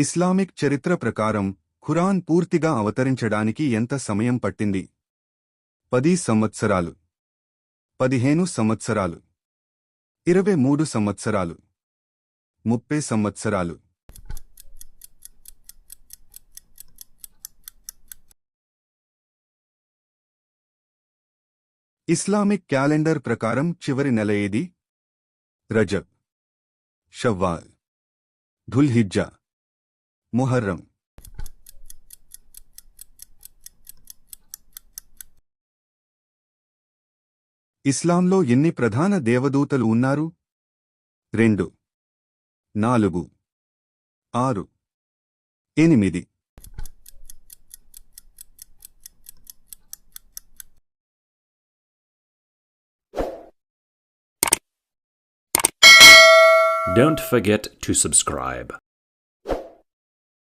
Islamic చరిత్ర ప్రకారం ఖురాన్ పూర్తిగా అవతరించడానికి ఎంత సమయం పట్టింది? పది సంవత్సరాలు. పదిహేను సంవత్సరాలు. ఇరవై మూడు సంవత్సరాలు. ముప్పై సంవత్సరాలు. ఇస్లామిక్ క్యాలెండర్ ప్రకారం చివరి నెల ఏది? రజబ్. షవ్వాల్. ధుల్హిజ్జా. ముహర్రం. ఇస్లాంలో ఎన్ని ప్రధాన దేవదూతలు ఉన్నారు? రెండు. నాలుగు. ఆరు. ఎనిమిది. Don't forget to subscribe.